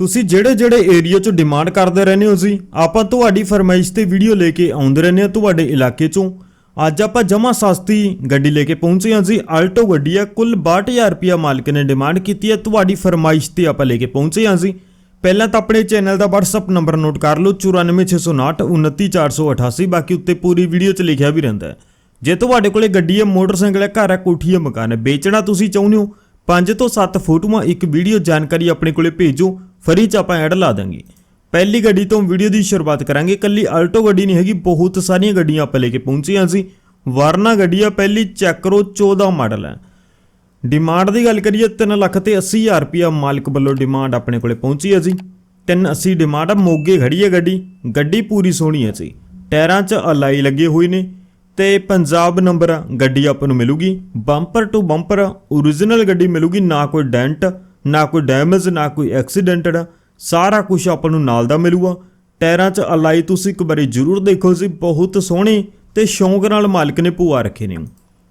ਤੁਸੀਂ ਜਿਹੜੇ ਜਿਹੜੇ ਏਰੀਆ 'ਚ ਡਿਮਾਂਡ ਕਰਦੇ ਰਹਿੰਦੇ ਹੋ ਜੀ, ਆਪਾਂ ਤੁਹਾਡੀ ਫਰਮਾਇਸ਼ ਤੇ ਵੀਡੀਓ ਲੈ ਕੇ ਆਉਂਦੇ ਰਹਿੰਦੇ ਹਾਂ ਤੁਹਾਡੇ ਇਲਾਕੇ 'ਚੋਂ। ਅੱਜ ਆਪਾਂ ਜਮਾ ਸਸਤੀ ਗੱਡੀ ਲੈ ਕੇ ਪਹੁੰਚੇ ਹਾਂ ਜੀ ਆਲਟੋ ਗੱਡੀ ਆ, ਕੁੱਲ 62000 ਰੁਪਿਆ ਮਾਲਕ ਨੇ ਡਿਮਾਂਡ ਕੀਤੀ ਹੈ, ਤੁਹਾਡੀ ਫਰਮਾਇਸ਼ ਤੇ ਆਪਾਂ ਲੈ ਕੇ ਪਹੁੰਚੇ ਹਾਂ ਜੀ। ਪਹਿਲਾਂ ਤਾਂ ਆਪਣੇ ਚੈਨਲ ਦਾ WhatsApp ਨੰਬਰ ਨੋਟ ਕਰ ਲਓ 94659 29488 ਬਾਕੀ ਉੱਤੇ ਪੂਰੀ ਵੀਡੀਓ 'ਚ ਲਿਖਿਆ ਵੀ ਰਹਿੰਦਾ ਜੇ ਤੁਹਾਡੇ ਕੋਲੇ ਗੱਡੀ ਹੈ, ਮੋਟਰਸਾਈਕਲ ਹੈ, ਘਰ ਹੈ, ਕੋਠੀ ਹੈ, ਮਕਾਨ ਹੈ, ਵੇਚਣਾ ਤੁਸੀਂ ਚਾਹੁੰਦੇ ਹੋ 5 ਤੋਂ 7 ਫੋਟੋਆਂ ਇੱਕ ਵੀਡੀਓ ਜਾਣਕਾਰੀ ਆਪਣੇ ਕੋਲੇ ਭੇਜੋ ਫਰੀ ਚ ਆਪਾਂ ਐਡ ਲਾ ਦਾਂਗੇ ਪਹਿਲੀ ਗੱਡੀ ਤੋਂ ਵੀਡੀਓ ਦੀ ਸ਼ੁਰੂਆਤ ਕਰਾਂਗੇ। ਕੱਲੀ ਆਲਟੋ ਗੱਡੀ ਨਹੀਂ ਹੈਗੀ, ਬਹੁਤ ਸਾਰੀਆਂ ਗੱਡੀਆਂ ਆਪਾਂ ਲੈ ਕੇ ਪਹੁੰਚੀਆਂ ਸੀ। ਵਰਨਾ ਗੱਡੀ ਆ, ਪਹਿਲੀ ਚੈੱਕ ਕਰੋ 14 ਮਾਡਲ ਹੈ ਡਿਮਾਂਡ ਦੀ ਗੱਲ ਕਰੀਏ 3 ਲੱਖ ਤੇ 80 ਹਜ਼ਾਰ ਰੁਪਿਆ ਮਾਲਕ ਵੱਲੋਂ ਡਿਮਾਂਡ ਆਪਣੇ ਕੋਲੇ ਪਹੁੰਚੀ ਹੈ ਜੀ। 380 ਡਿਮਾਂਡ ਆ, ਮੋਗੇ ਖੜੀ ਹੈ ਗੱਡੀ। ਗੱਡੀ ਪੂਰੀ ਸੋਹਣੀ ਹੈ ਜੀ। ਟਾਇਰਾਂ 'ਚ ਅਲਾਈ ਲੱਗੇ ਹੋਏ ਨੇ। ਤੇ ਪੰਜਾਬ ਨੰਬਰ ਗੱਡੀ ਆਪਾਂ ਨੂੰ ਮਿਲੂਗੀ। ਬੰਪਰ ਟੂ ਬੰਪਰ origignal ਗੱਡੀ ਮਿਲੂਗੀ, ਨਾ ਕੋਈ ਡੈਂਟ ਨਾ ਕੋਈ ਡੈਮੇਜ ਨਾ ਕੋਈ ਐਕਸੀਡੈਂਟਡ ਸਾਰਾ ਕੁਝ ਆਪਾਂ ਨੂੰ ਨਾਲ ਦਾ ਮਿਲੂਗਾ। ਟਾਇਰਾਂ 'ਚ ਅਲਾਈ ਤੁਸੀਂ ਇੱਕ ਵਾਰੀ ਜ਼ਰੂਰ ਦੇਖੋ ਜੀ, ਬਹੁਤ ਸੋਹਣੇ ਤੇ ਸ਼ੌਂਕ ਨਾਲ ਮਾਲਕ ਨੇ ਪੂਆ ਰੱਖੇ ਨੇ।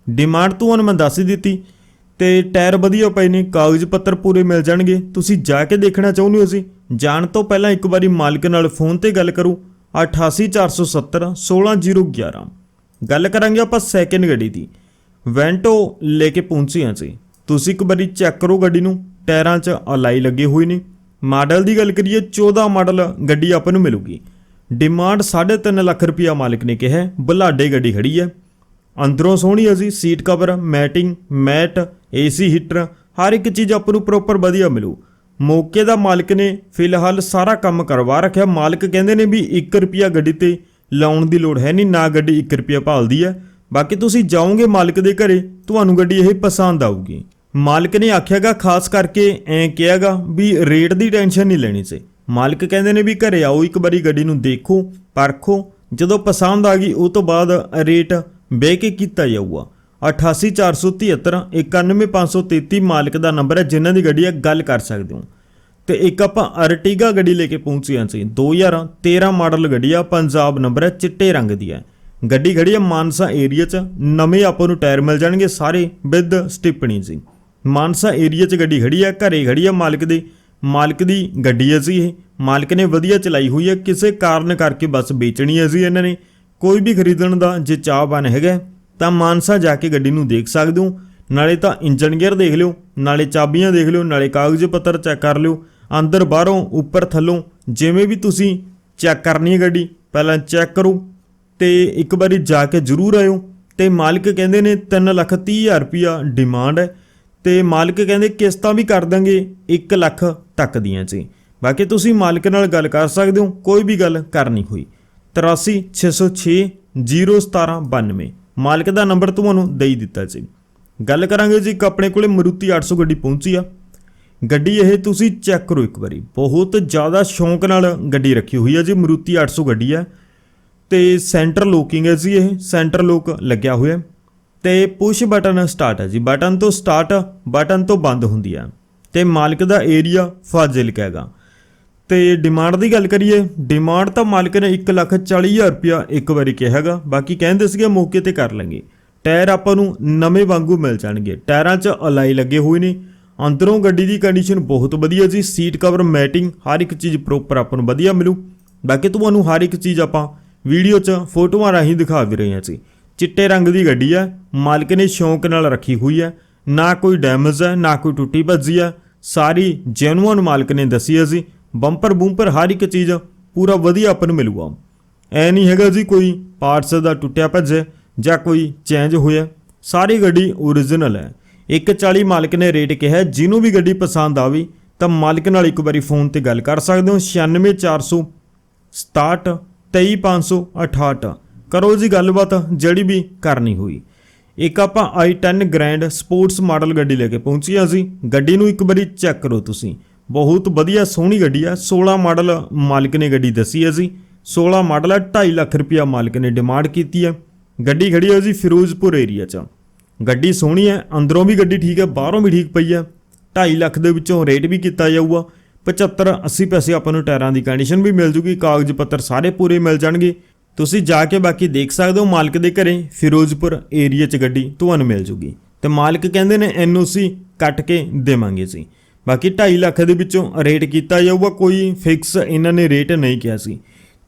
ਡਿਮਾਂਡ ਤੁਹਾਨੂੰ ਮੈਂ ਦੱਸ ਹੀ ਦਿੱਤੀ ਤੇ ਟਾਇਰ ਵਧੀਆ ਪਏ ਨੇ, ਕਾਗਜ਼ ਪੱਤਰ ਪੂਰੇ ਮਿਲ ਜਾਣਗੇ। ਤੁਸੀਂ ਜਾ ਕੇ ਦੇਖਣਾ ਚਾਹੁੰਦੇ ਹੋ ਜੀ? ਜਾਣ ਤੋਂ ਪਹਿਲਾਂ ਇੱਕ ਵਾਰੀ ਮਾਲਕ ਨਾਲ ਫੋਨ ਤੇ ਗੱਲ ਕਰੋ। 88470 16011 ਗੱਲ ਕਰਾਂਗੇ ਆਪਾਂ ਸੈਕਿੰਡ ਗੱਡੀ ਦੀ। ਵੈਂਟੋ ਲੈ ਕੇ ਪਹੁੰਚੇ ਹਾਂ ਜੀ। ਤੁਸੀਂ ਇੱਕ ਵਾਰੀ ਚੈੱਕ ਕਰੋ ਗੱਡੀ ਨੂੰ। ਟਾਇਰਾਂ 'ਚ ਅਲਾਈ ਲੱਗੇ ਹੋਏ ਨੇ। ਮਾਡਲ ਦੀ ਗੱਲ ਕਰੀਏ 14 ਮਾਡਲ ਗੱਡੀ ਆਪਾਂ ਨੂੰ ਮਿਲੂਗੀ। ਡਿਮਾਂਡ 3.5 ਲੱਖ ਰੁਪਿਆ ਮਾਲਕ ਨੇ ਕਿਹਾ ਬੁਲਾਡੇ ਗੱਡੀ ਖੜੀ ਹੈ। ਅੰਦਰੋਂ ਸੋਹਣੀ ਹੈ ਜੀ, seat cover, matting, mat, AC heater, ਹਰ ਇੱਕ ਚੀਜ਼ ਆਪਾਂ ਨੂੰ ਪ੍ਰੋਪਰ ਵਧੀਆ ਮਿਲੂ। ਮੌਕੇ ਦਾ ਮਾਲਕ ਨੇ ਫਿਲਹਾਲ ਸਾਰਾ ਕੰਮ ਕਰਵਾ ਰੱਖਿਆ। ਮਾਲਕ ਕਹਿੰਦੇ ਨੇ ਵੀ 1 ਰੁਪਿਆ ਗੱਡੀ ਤੇ ਲਾਉਣ ਦੀ ਲੋੜ ਹੈ ਨਹੀਂ, ਨਾ ਗੱਡੀ 1 ਰੁਪਿਆ ਭਾਲਦੀ ਹੈ। ਬਾਕੀ ਤੁਸੀਂ ਜਾਓਗੇ ਮਾਲਕ ਦੇ ਘਰੇ, ਤੁਹਾਨੂੰ ਗੱਡੀ ਇਹ ਪਸੰਦ ਆਊਗੀ। ਮਾਲਕ ਨੇ ਆਖਿਆਗਾ, ਖਾਸ ਕਰਕੇ ਐਂ ਕਿਹਾਗਾ ਵੀ ਰੇਟ ਦੀ ਟੈਨਸ਼ਨ ਨਹੀਂ ਲੈਣੀ ਸੀ। ਮਾਲਕ ਕਹਿੰਦੇ ਨੇ ਵੀ ਘਰੇ ਆਓ, ਇੱਕ ਵਾਰੀ ਗੱਡੀ ਨੂੰ ਦੇਖੋ, ਪਰਖੋ। ਜਦੋਂ ਪਸੰਦ ਆ ਗਈ, ਉਹ ਤੋਂ ਬਾਅਦ ਰੇਟ ਬਹਿ ਕੇ ਕੀਤਾ ਜਾਊਗਾ। 88473 91533 ਮਾਲਕ ਦਾ ਨੰਬਰ ਹੈ, ਜਿਨ੍ਹਾਂ ਦੀ ਗੱਡੀ ਹੈ, ਗੱਲ ਕਰ ਸਕਦੇ ਹੋ। ਤੇ ਇੱਕ ਆਪਾਂ ਅਰਟੀਗਾ ਗੱਡੀ ਲੈ ਕੇ ਪਹੁੰਚੇ ਹਾਂ ਸੀ 2013 ਮਾਡਲ ਗੱਡੀ ਆ, ਪੰਜਾਬ ਨੰਬਰ ਹੈ, ਚਿੱਟੇ ਰੰਗ ਦੀ ਹੈ। ਗੱਡੀ ਖੜੀ ਹੈ ਮਾਨਸਾ ਏਰੀਆ 'ਚ। ਨਵੇਂ ਆਪਾਂ ਨੂੰ ਟਾਇਰ ਮਿਲ ਜਾਣਗੇ, ਸਾਰੇ ਵਿਦ ਸਟਿਪਣੀ ਜੀ। ਮਾਨਸਾ ਏਰੀਆ 'ਚ ਗੱਡੀ ਖੜੀ ਆ, ਘਰੇ ਖੜੀ ਆ ਮਾਲਕ ਦੇ। ਮਾਲਕ ਦੀ ਗੱਡੀ ਹੈ ਜੀ ਇਹ। ਮਾਲਕ ਨੇ ਵਧੀਆ ਚਲਾਈ ਹੋਈ ਹੈ ਕਿਸੇ ਕਾਰਨ ਕਰਕੇ ਬੱਸ ਵੇਚਣੀ ਹੈ ਜੀ ਇਹਨਾਂ ਨੇ। ਕੋਈ ਵੀ ਖਰੀਦਣ ਦਾ ਜੇ ਚਾਹਵਾਨ ਹੈਗਾ, ਤਾਂ ਮਾਨਸਾ ਜਾ ਕੇ ਗੱਡੀ ਨੂੰ ਦੇਖ ਸਕਦੇ ਹੋ। ਨਾਲੇ ਤਾਂ ਇੰਜਨ ਗੇਅਰ ਦੇਖ ਲਿਓ, ਨਾਲੇ ਚਾਬੀਆਂ ਦੇਖ ਲਿਓ, ਨਾਲੇ ਕਾਗਜ਼ ਪੱਤਰ ਚੈੱਕ ਕਰ ਲਿਓ। ਅੰਦਰ ਬਾਹਰੋਂ, ਉੱਪਰ ਥੱਲੋਂ, ਜਿਵੇਂ ਵੀ ਤੁਸੀਂ ਚੈੱਕ ਕਰਨੀ ਹੈ ਗੱਡੀ, ਪਹਿਲਾਂ ਚੈੱਕ ਕਰੋ ਤੇ ਇੱਕ ਵਾਰੀ ਜਾ ਕੇ ਜ਼ਰੂਰ ਆਇਓ। ਤੇ ਮਾਲਕ ਕਹਿੰਦੇ ਨੇ 3 ਲੱਖ 30 ਹਜ਼ਾਰ ਰੁਪਿਆ ਡਿਮਾਂਡ ਹੈ। ਤੇ ਮਾਲਕ ਕਹਿੰਦੇ ਕਿਸ਼ਤਾਂ ਵੀ ਕਰ ਦਾਂਗੇ 1 ਲੱਖ ਤੱਕ ਦੀਆਂ ਜੀ। ਬਾਕੀ ਤੁਸੀਂ ਮਾਲਕ ਨਾਲ ਗੱਲ ਕਰ ਸਕਦੇ ਹੋ, ਕੋਈ ਵੀ ਗੱਲ ਕਰਨੀ ਹੋਈ। 83 606 01792 ਮਾਲਕ ਦਾ ਨੰਬਰ ਤੁਹਾਨੂੰ ਦੇਈ ਦਿੱਤਾ ਜੀ। ਗੱਲ ਕਰਾਂਗੇ ਜੀ ਇੱਕ ਆਪਣੇ ਕੋਲੇ ਮਰੂਤੀ 800 ਗੱਡੀ ਪਹੁੰਚੀ ਆ। ਗੱਡੀ ਇਹ ਤੁਸੀਂ ਚੈੱਕ ਕਰੋ ਇੱਕ ਵਾਰੀ। ਬਹੁਤ ਜ਼ਿਆਦਾ ਸ਼ੌਂਕ ਨਾਲ ਗੱਡੀ ਰੱਖੀ ਹੋਈ ਹੈ ਜੀ, ਮਰੂਤੀ 800 ਗੱਡੀ ਹੈ ਤੇ ਸੈਂਟਰ ਲੋਕਿੰਗ ਹੈ ਜੀ ਇਹ। ਸੈਂਟਰ ਲੋਕ ਲੱਗਿਆ ਹੋਇਆ। ਤੇ ਪੁਸ਼ ਬਟਨ ਸਟਾਰਟ ਹੈ ਜੀ। ਬਟਨ ਤੋਂ ਸਟਾਰਟ ਬਟਨ ਤੋਂ ਬੰਦ ਹੁੰਦੀ ਹੈ। ਤੇ ਮਾਲਕ ਦਾ ਏਰੀਆ ਫਾਜ਼ਿਲਕ ਹੈਗਾ। ਤੇ ਡਿਮਾਂਡ ਦੀ ਗੱਲ ਕਰੀਏ ਡਿਮਾਂਡ ਤਾਂ ਮਾਲਕ ਨੇ 140000 ਰੁਪਇਆ ਇੱਕ ਵਾਰੀ ਕਿਹਾ ਹੈਗਾ। ਬਾਕੀ ਕਹਿੰਦੇ ਸੀਗੇ ਮੌਕੇ ਤੇ ਕਰ ਲਾਂਗੇ। ਟਾਇਰ ਆਪਾਂ ਨੂੰ ਨਵੇਂ ਵਾਂਗੂ ਮਿਲ ਜਾਣਗੇ। ਟਾਇਰਾਂ 'ਚ ਅਲਾਈ ਲੱਗੇ ਹੋਏ ਨੇ। ਅੰਦਰੋਂ ਗੱਡੀ ਦੀ ਕੰਡੀਸ਼ਨ ਬਹੁਤ ਵਧੀਆ ਜੀ। ਸੀਟ ਕਵਰ ਮੈਟਿੰਗ ਹਰ ਇੱਕ ਚੀਜ਼ ਪ੍ਰੋਪਰ ਆਪਾਂ ਨੂੰ ਵਧੀਆ ਮਿਲੂ। ਬਾਕੀ ਤੁਹਾਨੂੰ ਹਰ ਇੱਕ ਚੀਜ਼ ਆਪਾਂ ਵੀਡੀਓ 'ਚ, ਫੋਟੋਆਂ ਰਾਹੀਂ ਦਿਖਾ ਵੀ ਰਹੇ ਹਾਂ ਜੀ। ਚਿੱਟੇ ਰੰਗ ਦੀ ਗੱਡੀ ਹੈ ਮਾਲਕ ਨੇ ਸ਼ੌਂਕ ਨਾਲ ਰੱਖੀ ਹੋਈ ਹੈ ਨਾ ਕੋਈ ਡੈਮੇਜ ਹੈ ਨਾ ਕੋਈ ਟੁੱਟੀ ਭੱਜੀ ਹੈ ਸਾਰੀ ਜੈਨੂਅਨ ਮਾਲਕ ਨੇ ਦੱਸੀ ਹੈ ਜੀ ਬੰਪਰ ਬੂੰਪਰ ਹਰ ਇੱਕ ਚੀਜ਼ ਪੂਰਾ ਵਧੀਆ ਆਪਾਂ ਨੂੰ ਮਿਲੂਗਾ। ਐ ਨਹੀਂ ਹੈਗਾ ਜੀ ਕੋਈ ਪਾਰਟਸ ਦਾ ਟੁੱਟਿਆ ਭੱਜਿਆ ਜਾਂ ਕੋਈ ਚੇਂਜ ਹੋਇਆ। ਸਾਰੀ ਗੱਡੀ ਓਰੀਜਨਲ ਹੈ 140 ਮਾਲਕ ਨੇ ਰੇਟ ਕਿਹਾ, ਜਿਹਨੂੰ ਵੀ ਗੱਡੀ ਪਸੰਦ ਆਵੇ, ਤਾਂ ਮਾਲਕ ਨਾਲ ਇੱਕ ਵਾਰੀ ਫੋਨ ਤੇ ਗੱਲ ਕਰ ਸਕਦੇ ਹੋ। 96400 67 23568 ਕਰੋ ਜੀ ਗੱਲਬਾਤ, ਜਿਹੜੀ ਵੀ ਕਰਨੀ ਹੋਈ। ਇੱਕ ਆਪਾਂ i10 ਗ੍ਰੈਂਡ ਸਪੋਰਟਸ ਮਾਡਲ ਗੱਡੀ ਲੈ ਕੇ ਪਹੁੰਚੀ ਆ ਜੀ। ਗੱਡੀ ਨੂੰ ਇੱਕ ਵਾਰੀ ਚੈੱਕ ਕਰੋ ਤੁਸੀਂ। ਬਹੁਤ ਵਧੀਆ ਸੋਹਣੀ ਗੱਡੀ ਆ। 16 ਮਾਡਲ ਮਾਲਕ ਨੇ ਗੱਡੀ ਦੱਸੀ ਹੈ ਜੀ। 16 ਮਾਡਲ ਆ 2.5 ਲੱਖ ਰੁਪਇਆ ਮਾਲਕ ਨੇ ਡਿਮਾਂਡ ਕੀਤੀ ਹੈ ਗੱਡੀ ਖੜੀ ਹੈ ਜੀ ਫਿਰੋਜ਼ਪੁਰ ਏਰੀਆ 'ਚ। ਗੱਡੀ ਸੋਹਣੀ ਹੈ ਅੰਦਰੋਂ ਵੀ ਗੱਡੀ ਠੀਕ ਹੈ ਬਾਹਰੋਂ ਵੀ ਠੀਕ ਪਈ ਹੈ 2.5 ਲੱਖ ਦੇ ਵਿੱਚੋਂ ਰੇਟ ਵੀ ਕੀਤਾ ਜਾਊਗਾ। 75 80 ਪੈਸੇ ਆਪਾਂ ਨੂੰ ਟਾਇਰਾਂ ਦੀ ਕੰਡੀਸ਼ਨ ਵੀ ਮਿਲ ਜੂਗੀ, ਕਾਗਜ਼ ਪੱਤਰ ਸਾਰੇ ਪੂਰੇ ਮਿਲ ਜਾਣਗੇ। ਤੁਸੀਂ ਜਾ ਕੇ ਬਾਕੀ ਦੇਖ ਸਕਦੇ ਹੋ ਮਾਲਕ ਦੇ ਘਰੇ, ਫਿਰੋਜ਼ਪੁਰ ਏਰੀਆ 'ਚ ਗੱਡੀ ਤੁਹਾਨੂੰ ਮਿਲ ਜੂਗੀ। ਤੇ ਮਾਲਕ ਕਹਿੰਦੇ ਨੇ ਐਨਓਸੀ ਕੱਟ ਕੇ ਦੇਵਾਂਗੇ ਸੀ ਬਾਕੀ 2.5 ਲੱਖ ਦੇ ਵਿੱਚੋਂ ਰੇਟ ਕੀਤਾ ਜਾਊਗਾ, ਕੋਈ ਫਿਕਸ ਇਹਨਾਂ ਨੇ ਰੇਟ ਨਹੀਂ ਕਿਹਾ ਸੀ।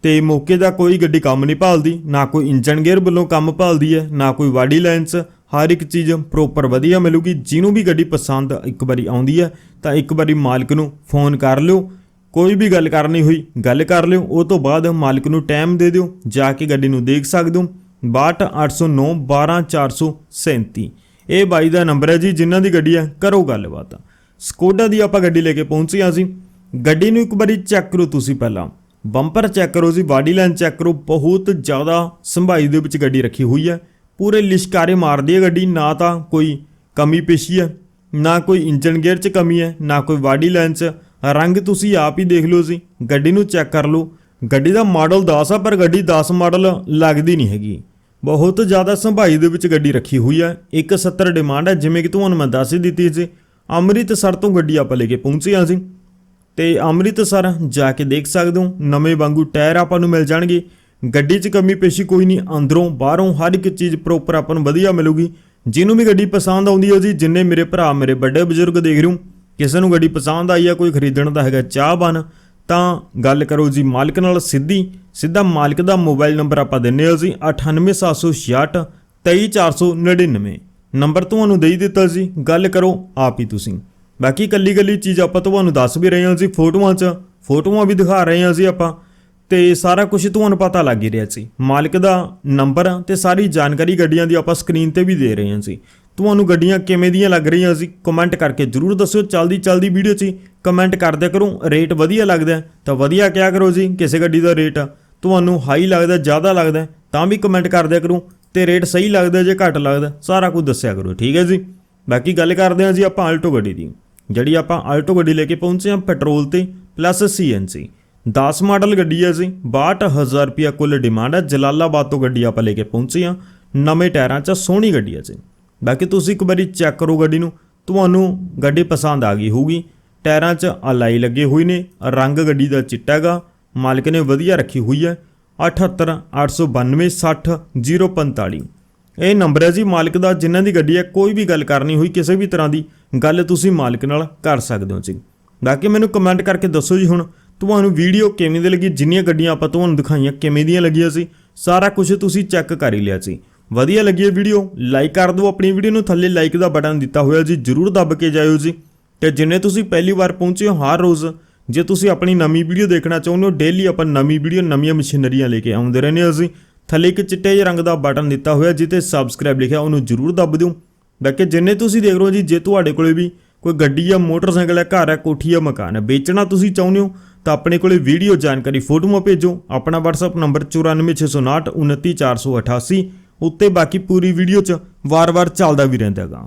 ਤੇ ਮੌਕੇ ਦਾ ਕੋਈ ਗੱਡੀ ਕੰਮ ਨਹੀਂ ਭਾਲਦੀ, ਨਾ ਕੋਈ ਇੰਜਨ ਗੇਅਰ ਵੱਲੋਂ ਕੰਮ ਭਾਲਦੀ ਹੈ, ਨਾ ਕੋਈ ਬਾਡੀ ਲਾਈਨਸ ਹਰ ਇੱਕ ਚੀਜ਼ ਪ੍ਰੋਪਰ ਵਧੀਆ ਮਿਲੂਗੀ। ਜਿਹਨੂੰ ਵੀ ਗੱਡੀ ਪਸੰਦ ਇੱਕ ਵਾਰੀ ਆਉਂਦੀ ਹੈ, ਤਾਂ ਇੱਕ ਵਾਰੀ ਮਾਲਕ ਨੂੰ ਫੋਨ ਕਰ ਲਿਓ। ਕੋਈ ਵੀ ਗੱਲ ਕਰਨੀ ਹੋਈ, ਗੱਲ ਕਰ ਲਿਓ, ਉਹ ਤੋਂ ਬਾਅਦ ਮਾਲਕ ਨੂੰ ਟਾਈਮ ਦੇ ਦਿਓ, ਜਾ ਕੇ ਗੱਡੀ ਨੂੰ ਦੇਖ ਸਕਦੇ ਹੋ। 62809 12437 ਇਹ ਬਾਈ ਦਾ ਨੰਬਰ ਹੈ ਜੀ, ਜਿਨ੍ਹਾਂ ਦੀ ਗੱਡੀ ਹੈ, ਕਰੋ ਗੱਲਬਾਤ। ਸਕੋਡਾ ਦੀ ਆਪਾਂ ਗੱਡੀ ਲੈ ਕੇ ਪਹੁੰਚੇ ਹਾਂ ਅਸੀਂ ਗੱਡੀ ਨੂੰ ਇੱਕ ਵਾਰੀ ਚੈੱਕ ਕਰੋ ਤੁਸੀਂ ਪਹਿਲਾਂ। ਬੰਪਰ ਚੈੱਕ ਕਰੋ ਜੀ ਬਾਡੀ ਲਾਈਨ ਚੈੱਕ ਕਰੋ। ਬਹੁਤ ਜ਼ਿਆਦਾ ਸੰਭਾਈ ਦੇ ਵਿੱਚ ਗੱਡੀ ਰੱਖੀ ਹੋਈ ਹੈ। ਪੂਰੇ ਲਿਸ਼ਕਾਰੇ ਮਾਰਦੀ ਹੈ ਗੱਡੀ, ਨਾ ਤਾਂ ਕੋਈ ਕਮੀ ਪੇਸ਼ੀ ਹੈ, ਨਾ ਕੋਈ ਇੰਜਨ ਗੇਅਰ 'ਚ ਕਮੀ ਹੈ, ਨਾ ਕੋਈ ਬਾਡੀ ਲਾਈਨ 'ਚ। ਰੰਗ ਤੁਸੀਂ ਆਪ ਹੀ ਦੇਖ ਲਓ ਜੀ। ਗੱਡੀ ਨੂੰ ਚੈੱਕ ਕਰ ਲਓ। ਗੱਡੀ ਦਾ ਮਾਡਲ 10 ਆ, ਪਰ ਗੱਡੀ 10 ਮਾਡਲ ਲੱਗਦੀ ਨਹੀਂ ਹੈਗੀ। ਬਹੁਤ ਜ਼ਿਆਦਾ ਸੰਭਾਈ ਦੇ ਵਿੱਚ ਗੱਡੀ ਰੱਖੀ ਹੋਈ ਹੈ 170 ਡਿਮਾਂਡ ਹੈ ਜਿਵੇਂ ਕਿ ਤੁਹਾਨੂੰ ਮੈਂ ਦੱਸ ਹੀ ਦਿੱਤੀ ਸੀ। ਅੰਮ੍ਰਿਤਸਰ ਤੋਂ ਗੱਡੀ ਆਪਾਂ ਲੈ ਕੇ ਪਹੁੰਚੇ ਹਾਂ ਅਸੀਂ ਤੇ ਅੰਮ੍ਰਿਤਸਰ ਜਾ ਕੇ ਦੇਖ ਸਕਦੇ ਹੋ, ਨਵੇਂ ਵਾਂਗੂ ਟਾਇਰ ਆਪਾਂ ਨੂੰ ਮਿਲ ਜਾਣਗੇ। ਗੱਡੀ 'ਚ ਕਮੀ ਪੇਸ਼ੀ ਕੋਈ ਨਹੀਂ, ਅੰਦਰੋਂ ਬਾਹਰੋਂ ਹਰ ਇੱਕ ਚੀਜ਼ ਪ੍ਰੋਪਰ ਆਪਾਂ ਨੂੰ ਵਧੀਆ ਮਿਲੂਗੀ। ਜਿਹਨੂੰ ਵੀ ਗੱਡੀ ਪਸੰਦ ਆਉਂਦੀ ਹੈ ਜੀ, ਜਿੰਨੇ ਮੇਰੇ ਭਰਾ, ਮੇਰੇ ਵੱਡੇ ਬਜ਼ੁਰਗ ਦੇਖ ਰਹੇ ਹੋ ਕਿਸੇ ਨੂੰ ਗੱਡੀ ਪਸੰਦ ਆਈ ਆ ਕੋਈ ਖਰੀਦਣ ਦਾ ਹੈਗਾ ਚਾਹ ਤਾਂ ਗੱਲ ਕਰੋ ਜੀ ਮਾਲਕ ਨਾਲ ਸਿੱਧੀ। ਸਿੱਧਾ ਮਾਲਕ ਦਾ ਮੋਬਾਈਲ ਨੰਬਰ ਆਪਾਂ ਦਿੰਨੇ ਹਾਂ ਜੀ 98766 23499 ਨੰਬਰ ਤੁਹਾਨੂੰ ਦੇਈ ਦਿੱਤਾ ਜੀ, ਗੱਲ ਕਰੋ ਆਪ ਹੀ ਤੁਸੀਂ। ਬਾਕੀ ਕੱਲੀ ਕੱਲੀ ਚੀਜ਼ ਆਪਾਂ ਤੁਹਾਨੂੰ ਦੱਸ ਵੀ ਰਹੇ ਹਾਂ ਜੀ, ਫੋਟੋਆਂ 'ਚ। ਫੋਟੋਆਂ ਵੀ ਦਿਖਾ ਰਹੇ ਹਾਂ ਜੀ ਆਪਾਂ। ਤੇ ਸਾਰਾ ਕੁਝ ਤੁਹਾਨੂੰ ਪਤਾ ਲੱਗ ਹੀ ਰਿਹਾ ਸੀ। ਮਾਲਕ ਦਾ ਨੰਬਰ ਤੇ ਸਾਰੀ ਜਾਣਕਾਰੀ ਗੱਡੀਆਂ ਦੀ ਆਪਾਂ ਸਕਰੀਨ ਤੇ ਵੀ ਦੇ ਰਹੇ ਹਾਂ ਜੀ। ਤੁਹਾਨੂੰ ਗੱਡੀਆਂ ਕਿਵੇਂ ਦੀਆਂ ਲੱਗ ਰਹੀਆਂ ਸੀ ਕਮੈਂਟ ਕਰਕੇ ਜਰੂਰ ਦੱਸਿਓ। ਚਲਦੀ ਚਲਦੀ ਵੀਡੀਓ 'ਚ ਕਮੈਂਟ ਕਰਦੇ ਕਰੋ। ਰੇਟ ਵਧੀਆ ਲੱਗਦਾ ਤਾਂ ਵਧੀਆ ਕਿਹਾ ਕਰੋ ਜੀ, ਕਿਸੇ ਗੱਡੀ ਦਾ ਰੇਟ ਤੁਹਾਨੂੰ ਹਾਈ ਲੱਗਦਾ, ਜ਼ਿਆਦਾ ਲੱਗਦਾ ਤਾਂ ਵੀ ਕਮੈਂਟ ਕਰਦਿਆ ਕਰੋ ਤੇ ਰੇਟ ਸਹੀ ਲੱਗਦਾ ਜੇ ਘੱਟ ਲੱਗਦਾ ਸਾਰਾ ਕੁਝ ਦੱਸਿਆ ਕਰੋ। ਠੀਕ ਹੈ ਜੀ? ਬਾਕੀ ਗੱਲ ਕਰਦੇ ਹਾਂ ਜੀ ਆਪਾਂ ਆਲਟੋ ਗੱਡੀ ਦੀ। ਜਿਹੜੀ ਆਪਾਂ ਆਲਟੋ ਗੱਡੀ ਲੈ ਕੇ ਪਹੁੰਚੇ ਹਾਂ ਪੈਟਰੋਲ ਤੇ ਪਲੱਸ ਸੀਐਨਸੀ 10 ਮਾਡਲ ਗੱਡੀ ਹੈ ਜੀ 62000 ਰੁਪਿਆ ਕੁੱਲ ਡਿਮਾਂਡ ਹੈ ਜਲਾਲਾਬਾਦ ਤੋਂ ਗੱਡੀ ਆਪਾਂ ਲੈ ਕੇ ਪਹੁੰਚੇ ਹਾਂ ਨਵੇਂ ਟਾਇਰਾਂ 'ਚ ਸੋਹਣੀ ਗੱਡੀ ਹੈ ਜੀ ਬਾਕੀ ਤੁਸੀਂ ਇੱਕ ਵਾਰੀ ਚੈੱਕ ਕਰੋ ਗੱਡੀ ਨੂੰ ਤੁਹਾਨੂੰ ਗੱਡੀ ਪਸੰਦ ਆ ਗਈ ਹੋਊਗੀ ਟਾਇਰਾਂ 'ਚ ਅਲਾਈ ਲੱਗੇ ਹੋਏ ਨੇ ਰੰਗ ਗੱਡੀ ਦਾ ਚਿੱਟਾ ਹੈਗਾ ਮਾਲਕ ਨੇ ਵਧੀਆ ਰੱਖੀ ਹੋਈ ਹੈ 78 892 60 045 ਇਹ ਨੰਬਰ ਹੈ ਜੀ ਮਾਲਕ ਦਾ ਜਿਨ੍ਹਾਂ ਦੀ ਗੱਡੀ ਹੈ ਕੋਈ ਵੀ ਗੱਲ ਕਰਨੀ ਹੋਈ ਕਿਸੇ ਵੀ ਤਰ੍ਹਾਂ ਦੀ ਗੱਲ ਤੁਸੀਂ ਮਾਲਕ ਨਾਲ ਕਰ ਸਕਦੇ ਹੋ ਜੀ ਬਾਕੀ ਮੈਨੂੰ ਕਮੈਂਟ ਕਰਕੇ ਦੱਸੋ ਜੀ ਹੁਣ ਤੁਹਾਨੂੰ ਵੀਡੀਓ ਕਿਵੇਂ ਦੀ ਲੱਗੀ, ਜਿੰਨੀਆਂ ਗੱਡੀਆਂ ਆਪਾਂ ਤੁਹਾਨੂੰ ਦਿਖਾਈਆਂ, ਕਿਵੇਂ ਦੀਆਂ ਲੱਗੀਆਂ ਸੀ, ਸਾਰਾ ਕੁਝ ਤੁਸੀਂ ਚੈੱਕ ਕਰ ਹੀ ਲਿਆ ਸੀ। ਵਧੀਆ ਲੱਗੀ ਇਹ ਵੀਡੀਓ ਲਾਈਕ ਕਰ ਦਿਓ, ਆਪਣੀ ਵੀਡੀਓ ਨੂੰ ਥੱਲੇ ਲਾਈਕ ਦਾ ਬਟਨ ਦਿੱਤਾ ਹੋਇਆ ਜੀ, ਜਰੂਰ ਦੱਬ ਕੇ ਜਾਇਓ ਜੀ। ਤੇ ਜਿੰਨੇ ਤੁਸੀਂ ਪਹਿਲੀ ਵਾਰ ਪਹੁੰਚੇ ਹੋ ਹਰ ਰੋਜ਼, ਜੇ ਤੁਸੀਂ ਆਪਣੀ ਨਵੀਂ ਵੀਡੀਓ ਦੇਖਣਾ ਚਾਹੁੰਦੇ ਹੋ ਡੇਲੀ ਆਪਾਂ ਨਵੀਂ ਵੀਡੀਓ, ਨਵੀਆਂ ਮਸ਼ੀਨਰੀਆਂ ਲੈ ਕੇ ਆਉਂਦੇ ਰਹਿੰਦੇ ਹਾਂ ਅਸੀਂ ਥੱਲੇ ਇੱਕ ਚਿੱਟੇ ਜਿਹੇ ਰੰਗ ਦਾ ਬਟਨ ਦਿੱਤਾ ਹੋਇਆ ਜਿੱਤੇ ਸਬਸਕ੍ਰਾਈਬ ਲਿਖਿਆ, ਉਹਨੂੰ ਜਰੂਰ ਦੱਬ ਦਿਓ। ਬਾਕੀ ਜਿੰਨੇ ਤੁਸੀਂ ਦੇਖ ਰਹੇ ਹੋ ਜੀ, ਜੇ ਤੁਹਾਡੇ ਕੋਲੇ ਵੀ ਕੋਈ ਗੱਡੀ ਜਾਂ ਮੋਟਰਸਾਈਕਲ ਹੈ, ਘਰ ਹੈ, ਕੋਠੀ ਜਾਂ ਮਕਾਨ ਹੈ, ਵੇਚਣਾ ਤੁਸੀਂ ਚਾਹੁੰਦੇ ਹੋ ਤਾਂ ਆਪਣੇ ਕੋਲੇ ਵੀਡੀਓ ਜਾਣਕਾਰੀ ਫੋਟੋਆਂ ਭੇਜੋ। ਆਪਣਾ WhatsApp ਨੰਬਰ 9469 29488 ਉੱਤੇ ਬਾਕੀ ਪੂਰੀ ਵੀਡੀਓ 'ਚ ਵਾਰ-ਵਾਰ ਚੱਲਦਾ ਵੀ ਰਹਿੰਦਾ ਹੈਗਾ।